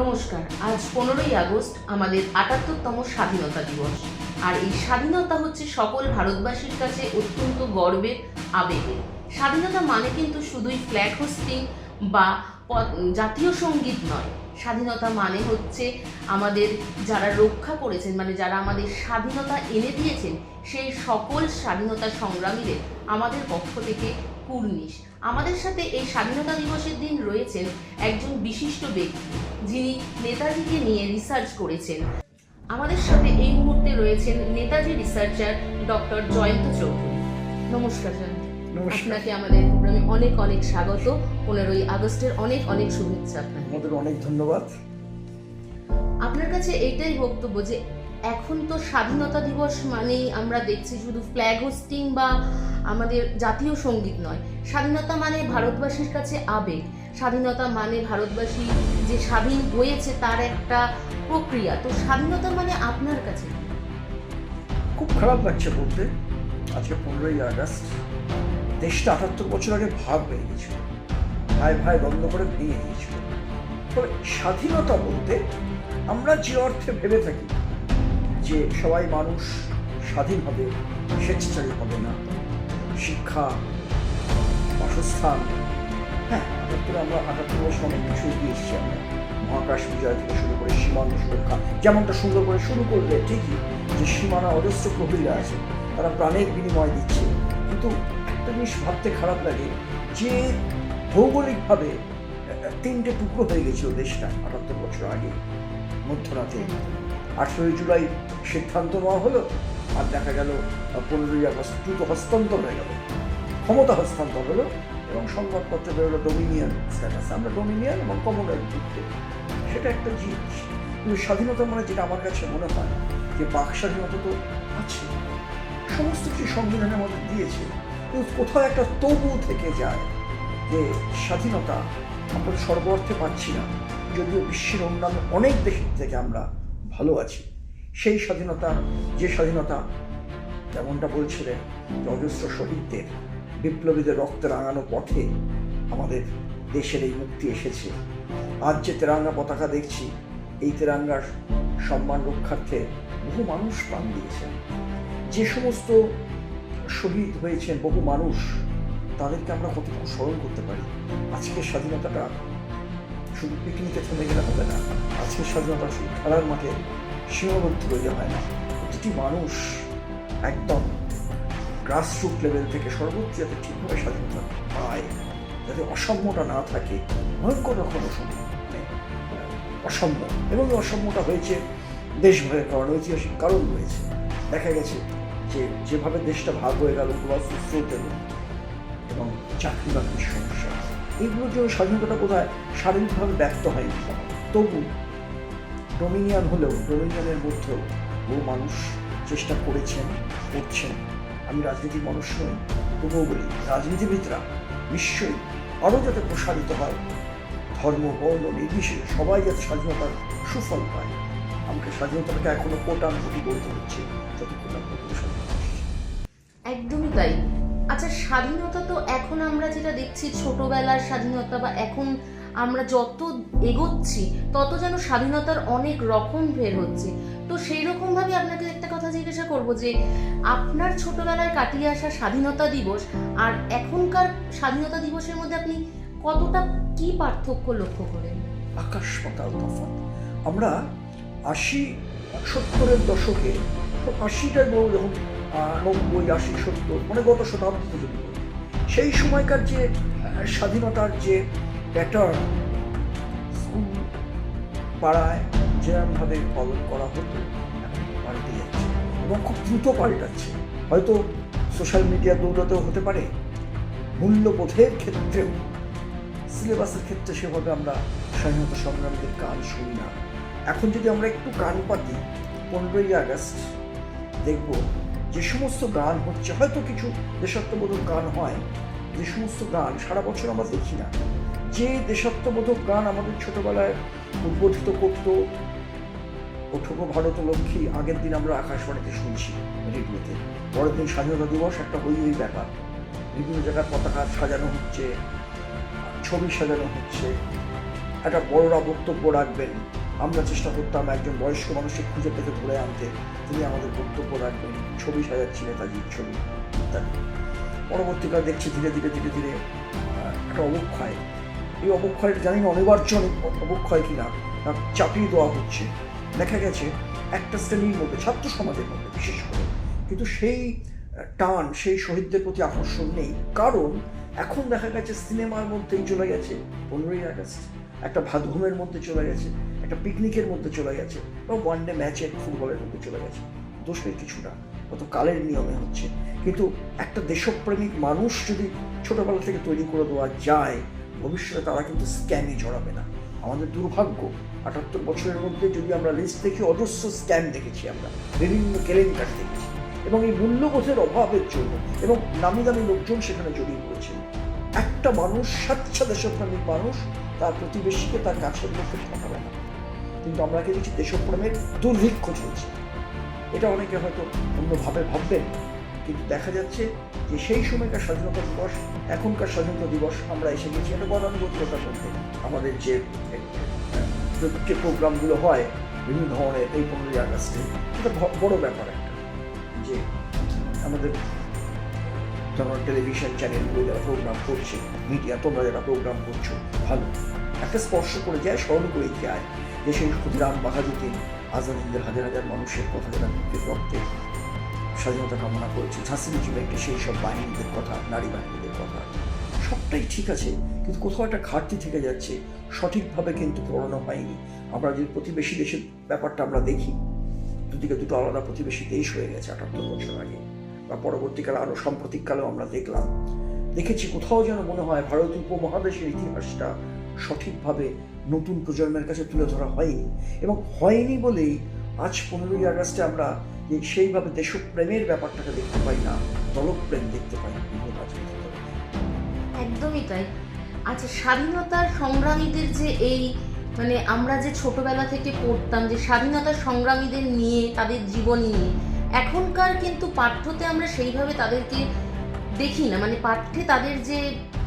নমস্কার, আজ পনেরোই আগস্ট, আমাদের আটাত্তরতম স্বাধীনতা দিবস। আর এই স্বাধীনতা হচ্ছে সকল ভারতবাসীর কাছে অত্যন্ত গর্বের আবেগের। স্বাধীনতা মানে কিন্তু শুধুই ফ্ল্যাগ হোস্টিং বা জাতীয় সংগীত নয়। স্বাধীনতা মানে হচ্ছে আমাদের যারা রক্ষা করেছেন মানে যারা আমাদের স্বাধীনতা এনে দিয়েছেন, সেই সকল স্বাধীনতা সংগ্রামীদের আমাদের পক্ষ থেকে কুর্নিশ। আমাদের সাথে এই স্বাধীনতা দিবসের দিন রয়েছেন একজন বিশিষ্ট ব্যক্তি যিনি নেতাজিকে নিয়ে রিসার্চ করেছেন। আমাদের সাথে এই মুহূর্তে রয়েছেন নেতাজি রিসার্চার ডক্টর জয়ন্ত চৌধুরী। নমস্কার স্যার আপনাকে আমাদের প্রোগ্রামে অনেক অনেক স্বাগত। পনেরোই আগস্টের অনেক অনেক শুভেচ্ছা আপনাকে। আমাদের অনেক ধন্যবাদ। আপনার কাছে এইটাই বক্তব্য যে এখন তো স্বাধীনতা দিবস মানেই আমরা দেখছি শুধু ফ্ল্যাগ হোস্টিং বা আমাদের জাতীয় সংগীত নয়। স্বাধীনতা মানে ভারতবাসীর কাছে আবেগ। স্বাধীনতা মানে ভারতবাসী যে স্বাধীন হয়েছে তার একটা প্রক্রিয়া। তো স্বাধীনতা মানে আপনার কাছে খুব খারাপ লাগছে বলতে। আজকে পনেরোই আগস্ট। দেশটা আটাত্তর বছর আগে ভাগ হয়ে গেছিল। ভাই ভাই বন্ধ করে ভেঙে গিয়েছিল। তবে স্বাধীনতা বলতে আমরা যে অর্থে ভেবে থাকি যে সবাই মানুষ স্বাধীন হবে, স্বেচ্ছাচারী হবে না। শিক্ষা, বাসস্থান হ্যাঁ আটাত্তরে আমরা আটাত্তর বছর অনেক কিছু এগিয়ে এসেছি আমরা। মহাকাশ বিজয় থেকে শুরু করে সীমান্ত সুরক্ষা, যেমনটা সুন্দর করে শুরু করলে ঠিকই যে সীমানা অজস্র প্রহরীরা আছে, তারা প্রাণের বিনিময় দিচ্ছে। কিন্তু একটা জিনিস ভাবতে খারাপ লাগে, যে ভৌগোলিকভাবে তিনটে টুকরো হয়ে গেছিল দেশটা আটাত্তর বছর আগে, মধ্যরাতে। আঠেরোই জুলাই সিদ্ধান্ত নেওয়া হলো আর দেখা গেল, পনেরোই আগস্ট দ্রুত হস্তান্তর হয়ে গেল। ক্ষমতা হস্তান্তর হলো এবং সংবাদপত্রে বেরোলো ডোমিনিয়ন স্ট্যাটাস। আমরা ডোমিনিয়ন এবং কমনওয়েলথ যুক্তে সেটা একটা জিনিস। কিন্তু স্বাধীনতা মানে যেটা আমার কাছে মনে হয় যে বাক স্বাধীনতা তো আছে। সমস্ত কিছু সংবিধানের মধ্যে দিয়েছে। কিন্তু কোথাও একটা তবু থেকে যায় যে স্বাধীনতা আমরা সর্ব অর্থে পাচ্ছি না। যদিও বিশ্বের অন্যান্য অনেক দেশের থেকে আমরা ভালো আছি। সেই স্বাধীনতা, যে স্বাধীনতা, যেমনটা বলছিলেন যে অজস্র শহীদদের, বিপ্লবীদের রক্তে রাঙানো পথে আমাদের দেশের এই মুক্তি এসেছে। আজ যে তেরাঙ্গা পতাকা দেখছি, এই তেরাঙ্গার সম্মান রক্ষার্থে বহু মানুষ প্রাণ দিয়েছেন। যে সমস্ত শহীদ হয়েছেন বহু মানুষ, তাদেরকে আমরা কতটুকু স্মরণ করতে পারি? আজকের স্বাধীনতাটা শুধু পিকনিকে থেমে গেলে হবে না। আজকের স্বাধীনতা শুধু খেলার মাঠে সীমাবদ্ধ রইলে হয় না। প্রতিটি মানুষ একদম গ্রাসরুট লেভেল থেকে সর্বোচ্চ যাতে ঠিকভাবে স্বাধীনতা পায় যাতে অসাম্যটা না থাকে ভয়ঙ্কর রকম অসাম্য মানে আহ, এবং এই অসাম্যটা হয়েছে দেশভয়ের কারণে ঐতিহাসিক কারণ রয়েছে। দেখা গেছে যে যেভাবে দেশটা ভাগ হয়ে গেল প্রবাস এবং চাকরি বাকরির সমস্যা। এইগুলোর জন্য স্বাধীনতাটা বোধহয় শারীরিকভাবে ব্যক্ত হয়নি। তবু ডোমিনিয়ন হলেও, ডোমিনিয়নের মধ্যেও বহু মানুষ চেষ্টা করেছেন, করছেন। আমি রাজনীতির মানুষ নই, তবুও বলি, রাজনীতিবিদরা নিশ্চয়ই আরও যাতে প্রসারিত হয়, ধর্ম, বর্ণ, নির্বিশেষে সবাই যাতে স্বাধীনতার সুফল পায়। আমাকে স্বাধীনতাটাকে এখনও কোটান কোটি করতে হচ্ছে যতক্ষণ। একদমই তাই। আচ্ছা স্বাধীনতা তো এখন আমরা যেটা দেখছি, ছোটবেলার স্বাধীনতা বা এখন আমরা যত এগোচ্ছি, তত যেন স্বাধীনতার অনেক রকম বের হচ্ছে। তো সেই রকম ভাবে আপনাকে একটা কথা জিজ্ঞাসা করব যে, আপনার ছোটবেলায় কাটিয়ে আসা স্বাধীনতা দিবস আর এখনকার স্বাধীনতা দিবসের মধ্যে আপনি কতটা কি পার্থক্য লক্ষ্য করেন? আকাশ পাতাল তফাৎ। আমরা আশি, সত্তরের দশকে, আশিটার বড় যখন নব্বই আশি সত্তর মানে গত শতাব্দী বলি, সেই সময়কার যে স্বাধীনতার যে প্যাটার্ন স্কুল পাড়ায় যেরকমভাবে পালন করা হতো পাল্টে যাচ্ছে এবং খুব দ্রুত পাল্টাচ্ছে। হয়তো সোশ্যাল মিডিয়ার দৌলতেও হতে পারে মূল্যবোধের ক্ষেত্রেও। সিলেবাসের ক্ষেত্রে সেভাবে আমরা স্বাধীনতা সংগ্রামীদের গান শুনি না। এখন যদি আমরা একটু গান পাতি পনেরোই আগস্ট দেখব যে সমস্ত গান হচ্ছে, হয়তো কিছু দেশাত্মবোধক গান হয়, যে সমস্ত গান, সারা বছর আমরা দেখি না, যে দেশাত্মবোধক গান আমাদের ছোটবেলায় উদ্বোধিত করত ওঠবো ভারত লক্ষ্মী আগের দিন আমরা আকাশবাণীতে শুনছি রেডিওতে। পরের দিন স্বাধীনতা দিবস, একটা হই হই ব্যাপার। বিভিন্ন জায়গায় পতাকা সাজানো হচ্ছে, ছবি সাজানো হচ্ছে। একটা বড়রা বক্তব্য রাখবেন। আমরা চেষ্টা করতাম একজন বয়স্ক মানুষকে খুঁজে পেতে ধরে আনতে। তিনি আমাদের বক্তব্য রাখবেন ছবি সাজাচ্ছি নেতাজির ছবি। ইত্যাদি পরবর্তীকালে দেখছি ধীরে ধীরে ধীরে ধীরে একটা অবক্ষয়। এই অবক্ষয় জানি না অনিবার্য অবক্ষয় কিনা। না, চাপিয়ে দেওয়া হচ্ছে। দেখা গেছে একটা শ্রেণির মধ্যে, ছাত্র সমাজের মধ্যে বিশেষ করে। কিন্তু সেই টান, সেই শহীদদের প্রতি আকর্ষণ নেই। কারণ এখন দেখা গেছে সিনেমার মধ্যেই চলে গেছে। পনেরোই আগস্ট, একটা ভাত ঘুমের মধ্যে চলে গেছে। একটা পিকনিকের মধ্যে চলে গেছে বা ওয়ান ডে ম্যাচে ফুটবলের মধ্যে চলে গেছে। দোষের কিছুটা কত কালের নিয়মে হচ্ছে। কিন্তু একটা দেশপ্রেমিক মানুষ যদি ছোটবেলা থেকে তৈরি করে দেওয়া যায়, ভবিষ্যতে তারা কিন্তু স্ক্যামে জড়াবে না। আমাদের দুর্ভাগ্য, আটাত্তর বছরের মধ্যে যদি আমরা লিস্ট দেখি, অজস্র স্ক্যাম দেখেছি আমরা। বিভিন্ন কেলেঙ্কার দেখেছি। এবং এই মূল্যবোধের অভাবের জন্য এবং নামি দামি লোকজন সেখানে জড়িয়ে পড়েছে। একটা মানুষ স্বেচ্ছা দেশপ্রেমিক মানুষ, তার প্রতিবেশীকে তার কাছের লোককে ঠকাবে না। কিন্তু আমরা কি দেখেছি দেশপ্রেমের দুর্ভিক্ষ চলছে এটা অনেকে হয়তো অন্যভাবে ভাববেন, কিন্তু দেখা যাচ্ছে যে সেই সময়কার স্বাধীনতা দিবস, এখনকার স্বাধীনতা দিবস, আমরা এসে গেছি একটা গতানুগতিকতার মধ্যে আমাদের যে যে প্রোগ্রামগুলো হয়, বিভিন্ন ধরনের এই পনেরোই আগস্টে, এটা বড় ব্যাপার একটা। যে আমাদের যেমন টেলিভিশন চ্যানেলগুলো যারা প্রোগ্রাম করছে মিডিয়া তোমরা যারা প্রোগ্রাম করছ, ভালো। একটা স্পর্শ করে যায়, স্মরণ করে যায়। সেই ক্ষুদিরাম বাহাদুদ্দিন আজাদিনদের হাজার হাজার মানুষের কথা বুকের রক্তে স্বাধীনতা কামনা করেছে। ঝাঁসি রেজিমেন্টে সেই সব বাহিনীদের কথা, নারী বাহিনীদের কথা। সবটাই ঠিক আছে, কিন্তু কোথাও একটা ঘাটতি থেকে যাচ্ছে। সঠিকভাবে কিন্তু পড়ানো হয়নি। আমরা যদি প্রতিবেশী দেশের ব্যাপারটা আমরা দেখি, দুদিকে দুটো আলাদা প্রতিবেশী দেশ হয়ে গেছে আটাত্তর বছর আগে। বা পরবর্তীকালে আরও সাম্প্রতিককালেও আমরা দেখলাম। দেখেছি কোথাও যেন মনে হয় ভারতীয় উপমহাদেশের ইতিহাসটা সঠিকভাবে নতুন প্রজন্মের কাছে তুলে ধরা হয়নি এবং হয়নি বলেই আজ পনেরোই আগস্টে আমরা সেইভাবে দেশপ্রেমের ব্যাপারটাকে দেখতে পাই না, দলপ্রেম দেখতে পাই একদমই তাই। আচ্ছা স্বাধীনতার সংগ্রামীদের যে এই মানে আমরা যে ছোটবেলা থেকে পড়তাম যে স্বাধীনতার সংগ্রামীদের নিয়ে, তাদের জীবনী নিয়ে, এখনকার কিন্তু পাঠ্যতে আমরা সেইভাবে তাদেরকে দেখি না। মানে পাঠ্যে তাদের যে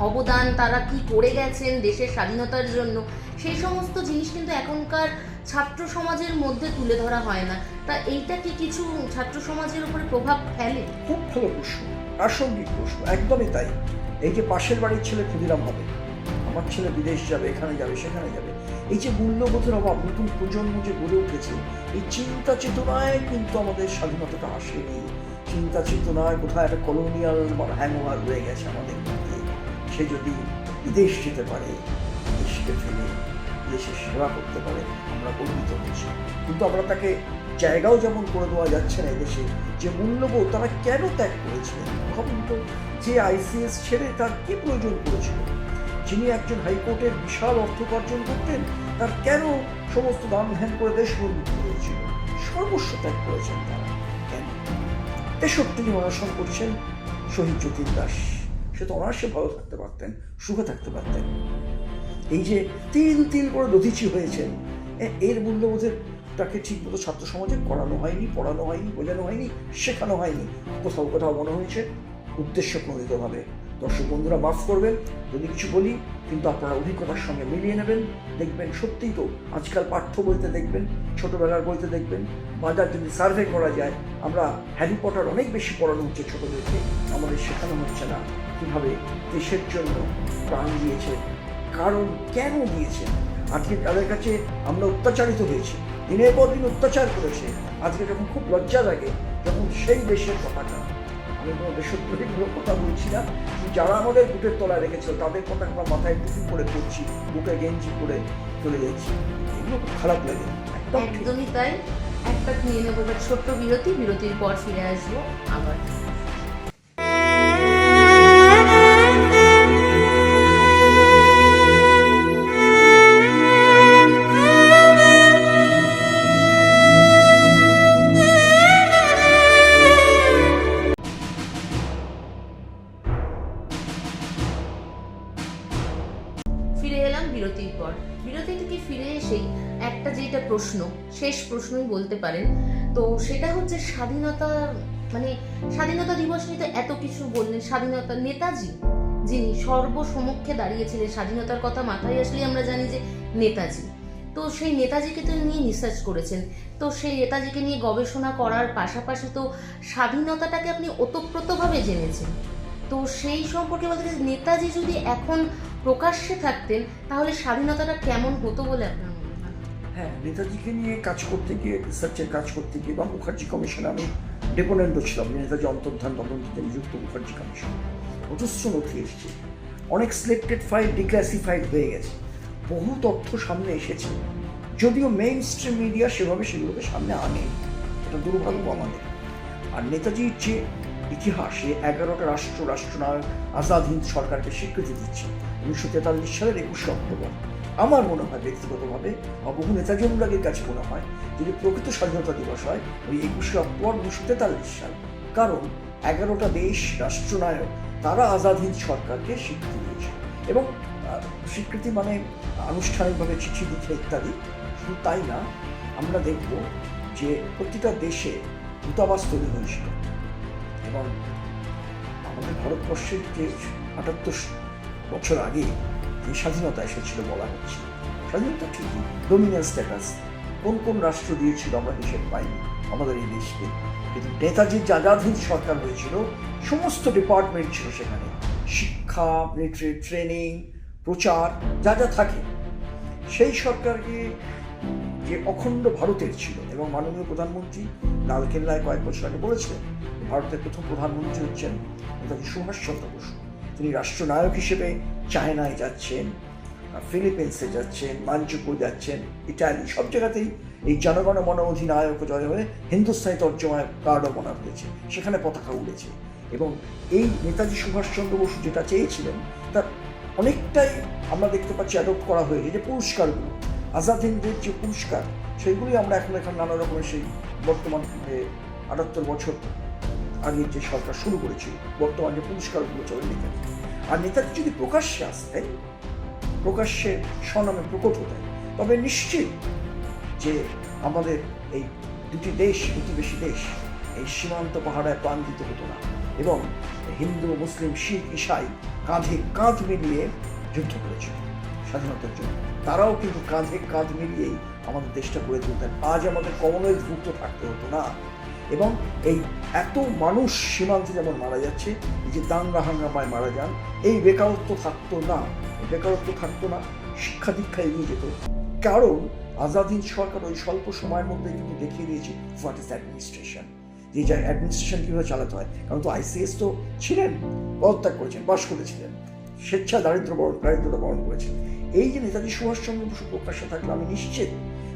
অবদান, তারা কি করে গেছেন দেশের স্বাধীনতার জন্য সেই সমস্ত জিনিস কিন্তু এখনকার ছাত্র সমাজের মধ্যে তুলে ধরা হয় না। তা এইটা কি কিছু ছাত্র সমাজের উপরে প্রভাব ফেলে? খুব ভালো প্রশ্ন, প্রাসঙ্গিক প্রশ্ন, একদমই তাই। এই যে পাশের বাড়ির ছেলে ক্ষুদিরাম হবে, আমার ছেলে বিদেশ যাবে, এখানে যাবে, সেখানে যাবে, এই যে মূল্যবোধের অভাব, নতুন প্রজন্ম যে গড়ে উঠেছে, এই চিন্তা চেতনায় কিন্তু আমাদের স্বাধীনতাটা আসেনি। চিন্তা চেতনায় কোথায় একটা কলোনিয়াল বা হ্যাংওভার রয়ে গেছে আমাদের মধ্যে। সে যদি বিদেশ যেতে পারে দেশকে ফেলে দেশের সেবা করতে পারে, আমরা গর্বিত হচ্ছি কিন্তু আমরা তাকে জায়গাও যেমন করে দেওয়া যাচ্ছে না এদেশে, যে মূল্যবোধ তারা কেন ত্যাগ করেছিলেন ভাবুন তো, যে আইসিএস ছেড়ে তার কি প্রয়োজন পড়েছিল? যিনি একজন হাইকোর্টের বিশাল অর্থ উপার্জন করতেন, তার কেন সমস্ত দাম ধ্যান করে দেশ বন্ধু হয়েছিল? সর্বস্ব ত্যাগ করেছেন তারা। কেন? তেষট্টি জন অনশন করছেন শহীদ যতীন দাস। সে তো অনায়াসে ভালো থাকতে পারতেন, সুখে থাকতে পারতেন। এই যে তিল তিল করে দধিচি হয়েছেন এর মূল্যবোধের তাকে ঠিকমতো ছাত্র সমাজে করানো হয়নি, পড়ানো হয়নি, বোঝানো হয়নি, শেখানো হয়নি। কোথাও কোথাও মনে হয়েছে উদ্দেশ্য প্রণীতভাবে দর্শক বন্ধুরা, মাফ করবেন, যদি কিছু বলি, কিন্তু আপনারা অভিজ্ঞতার সঙ্গে মিলিয়ে নেবেন। দেখবেন সত্যিই তো আজকাল পাঠ্য বইতে দেখবেন, ছোটোবেলার বইতে দেখবেন। বাজার যদি সার্ভে করা যায়, আমরা হ্যারি পটার অনেক বেশি পড়ানো হচ্ছে ছোটদেরকে, আমাদের শেখানো হচ্ছে না। কীভাবে দেশের জন্য প্রাণ দিয়েছে কারণ কেন দিয়েছেন আজকে তাদের কাছে আমরা অত্যাচারিত হয়েছি। দিনের পর দিন অত্যাচার করেছে। আজকে যখন খুব লজ্জা লাগে, তখন সেই দেশের কথাটা। আমি কোনো দেশপ্রেমিক কথা বলছি না। যারা আমাদের বুকের তলায় রেখেছিল, তাদের কথা আমরা মাথায় টুপি করে পড়ছি, বুকে গেঞ্জি করে চলে যাচ্ছি। এগুলো খুব খারাপ লাগে। একদমই তাই। একটা নিয়ে নেব ছোট্ট বিরতি, বিরতির পর ফিরে আসব আবার। বলতে পারেন। তো সেটা হচ্ছে স্বাধীনতা মানে স্বাধীনতা দিবস নিয়ে তো এত কিছু বললেন। স্বাধীনতা নেতাজি, যিনি সর্বসমক্ষে দাঁড়িয়েছিলেন, স্বাধীনতার কথা মাথায় আসলে আমরা জানি যে নেতাজি। তো সেই নেতাজিকে তো নিয়ে রিসার্চ করেছেন। তো সেই নেতাজিকে নিয়ে গবেষণা করার পাশাপাশি তো স্বাধীনতাটাকে আপনি ওতপ্রোতভাবে জেনেছেন। তো সেই সম্পর্কে বলতে নেতাজি যদি এখন প্রকাশ্যে থাকতেন, তাহলে স্বাধীনতাটা কেমন হতো বলে আপনার হয়, নেতাজিকে নিয়ে কাজ করতে গিয়ে রিসার্চের কাজ করতে গিয়ে বা মুখার্জি কমিশনে আমি ডেপোনেন্টও ছিলাম, নেতাজি অন্তর্ধান তদন্তে নিযুক্ত মুখার্জি কমিশন। অজস্র নথি এসছে। অনেক সিলেক্টেড ফাইল ডিক্লাসিফাইড হয়ে গেছে। বহু তথ্য সামনে এসেছে। যদিও মেইন স্ট্রিম মিডিয়া সেভাবে সেগুলোকে সামনে আনে এটা দুর্ভাগ্য আমাদের। আর নেতাজির যে ইতিহাসে এগারোটা রাষ্ট্র, রাষ্ট্রনায়ক আজাদ হিন্দ সরকারকে স্বীকৃতি দিচ্ছে। উনিশশো তেতাল্লিশ সালের একুশে অক্টোবর। আমার মনে হয় ব্যক্তিগতভাবে বহু নেতাজি অনুরাগীর কাছে মনে হয়, যদি প্রকৃত স্বাধীনতা দিবস হয়, ওই একুশে অক্টোবর উনিশশো তেতাল্লিশ সাল। কারণ এগারোটা দেশ রাষ্ট্রনায়ক, তারা আজাদ হিন্দ সরকারকে স্বীকৃতি দিয়েছে। এবং স্বীকৃতি মানে আনুষ্ঠানিকভাবে চিঠি, লিখে ইত্যাদি। শুধু তাই না, আমরা দেখব যে প্রতিটা দেশে দূতাবাস তৈরি হয়েছিল। এবং আমাদের ভারতবর্ষের যে আটাত্তর বছর আগে স্বাধীনতা এসেছিল বলা হচ্ছে। স্বাধীনতা ঠিকই ডোমিনিয়ন স্ট্যাটাস কোন কোন রাষ্ট্র দিয়েছিল আমরা হিসেব পাইনি। আমাদের এই দেশকে। কিন্তু নেতাজির যে সরকার হয়েছিল, সমস্ত ডিপার্টমেন্ট ছিল সেখানে। শিক্ষা মিলিটারি ট্রেনিং প্রচার, যা যা থাকে। সেই সরকারকে যে অখণ্ড ভারতের ছিল এবং মাননীয় প্রধানমন্ত্রী লালকেল্লায় কয়েক বছর আগে বলেছিলেন, ভারতের প্রথম প্রধানমন্ত্রী হচ্ছেন নেতাজি সুভাষচন্দ্র বসু। তিনি রাষ্ট্রনায়ক হিসেবে চায়নায় যাচ্ছেন ফিলিপিন্সে যাচ্ছেন, মাঞ্চুকু যাচ্ছেন, ইটালি, সব জায়গাতেই এই জনগণ মন অধিনায়ক জয় হয়ে হিন্দুস্তানি তর্জমায় কার্ডও বনা হয়েছে, সেখানে পতাকা উড়েছে। এবং এই নেতাজি সুভাষচন্দ্র বসু যেটা চেয়েছিলেন, তার অনেকটাই আমরা দেখতে পাচ্ছি অ্যাডপ্ট করা হয়েছে যে পুরস্কারগুলো, আজাদ হিন্দের যে পুরস্কার সেইগুলি আমরা এখন এখন নানা রকমের সেই বর্তমান আটাত্তর বছর আগের যে সরকার শুরু করেছিল, বর্তমান যে পুরস্কারগুলো চলে নেতাজি আর নেতাজি যদি প্রকাশ্যে আসতেন প্রকাশ্যে স্বনামে প্রকট হতেন তবে নিশ্চিত যে আমাদের এই দুটি দেশ, প্রতিবেশী দেশ, এই সীমান্ত পাহাড়ায় প্রাণ দিতে হতো না এবং হিন্দু, মুসলিম, শিখ, ইসাই কাঁধে কাঁধ মিলিয়ে যুদ্ধ করেছিল স্বাধীনতার জন্য। তারাও কিন্তু কাঁধে কাঁধ মিলিয়েই আমাদের দেশটা গড়ে তুলতেন। আজ আমাদের কমনওয়েলথভুক্ত থাকতে হতো না। এবং এই এত মানুষ সীমান্তে যেমন মারা যাচ্ছে যে দাঙ্গা হাঙ্গামায় মারা যান, এই বেকারত্ব থাকতো না বেকারত্ব থাকতো না, শিক্ষা দীক্ষা এগিয়ে যেত। কারণ আজাদিন সরকার ওই স্বল্প সময়ের মধ্যে কিন্তু দেখিয়ে দিয়েছে হোয়াট ইজ অ্যাডমিনিস্ট্রেশন যে যা অ্যাডমিনিস্ট্রেশন কীভাবে চালাতে হয়। কারণ তো আইসিএস তো ছিলেন, পদত্যাগ করেছেন, বাস করেছিলেন, স্বেচ্ছা দারিদ্র বরণ, দারিদ্রতা বরণ করেছেন। এই যে নেতাজি সুভাষচন্দ্র বসু প্রকাশ্যে থাকলে, আমি নিশ্চিত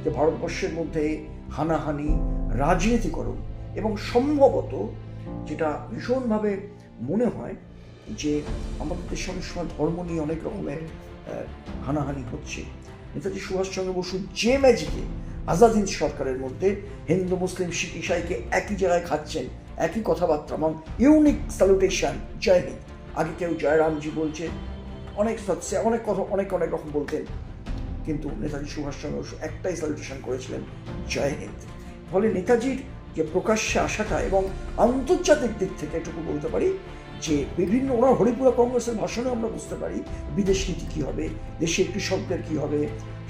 যে ভারতবর্ষের মধ্যে হানাহানি, রাজনীতিকরণ এবং সম্ভবত যেটা ভীষণভাবে মনে হয় যে আমাদের দেশে অনেক সময় ধর্ম নিয়ে অনেক রকমের হানাহানি হচ্ছে। নেতাজি সুভাষচন্দ্র বসু যে ম্যাজিকে আজাদিন সরকারের মধ্যে হিন্দু, মুসলিম, শিখ, ইসাইকে একই জায়গায় খাচ্ছেন, একই কথাবার্তা, এবং ইউনিক স্যালুটেশন জয় হিন্দ। আগে কেউ জয়রামজি বলছে, অনেক সৎসে অনেক কথা, অনেক অনেক রকম বলতেন। কিন্তু নেতাজি সুভাষচন্দ্র বসু একটাই স্যালুটেশন করেছিলেন, জয় হিন্দ। ফলে নেতাজির যে প্রকাশ্যে আসাটা এবং আন্তর্জাতিক দিক থেকে এটুকু বলতে পারি যে বিভিন্ন ওনার হরিপুরা কংগ্রেসের ভাষণে আমরা বুঝতে পারি বিদেশ নীতি কী হবে দেশের কৃষকদের কী হবে,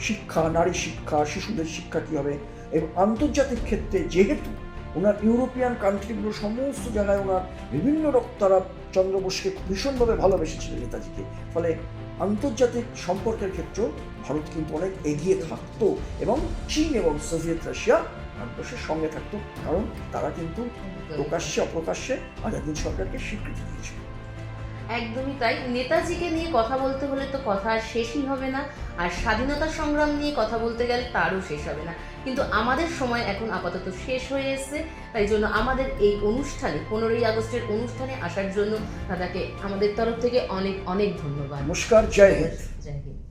শিক্ষা, নারী শিক্ষা, শিশুদের শিক্ষা কী হবে, এবং আন্তর্জাতিক ক্ষেত্রে যেহেতু ওনার ইউরোপিয়ান কান্ট্রিগুলো সমস্ত জায়গায় ওনার বিভিন্ন রকম তারা চন্দ্র বোসকে ভীষণভাবে ভালোবেসেছিলেন নেতাজিকে, ফলে আন্তর্জাতিক সম্পর্কের ক্ষেত্রেও ভারত কিন্তু অনেক এগিয়ে থাকতো এবং চীন এবং সোভিয়েত রাশিয়া ভারতবর্ষের সঙ্গে থাকতো কারণ তারা কিন্তু প্রকাশ্যে অপ্রকাশ্যে আজাদিন সরকারকে স্বীকৃতি দিয়েছিল। একদমই তাই। নেতাজিকে নিয়ে কথা বলতে হলে তো কথা আর শেষই হবে না আর স্বাধীনতা সংগ্রাম নিয়ে কথা বলতে গেলে তারও শেষ হবে না। কিন্তু আমাদের সময় এখন আপাতত শেষ হয়ে এসেছে তাই জন্য আমাদের এই অনুষ্ঠানে পনেরোই আগস্টের অনুষ্ঠানে আসার জন্য দাদাকে আমাদের তরফ থেকে অনেক অনেক ধন্যবাদ। নমস্কার জয় হিন্দ। জয় হিন্দ।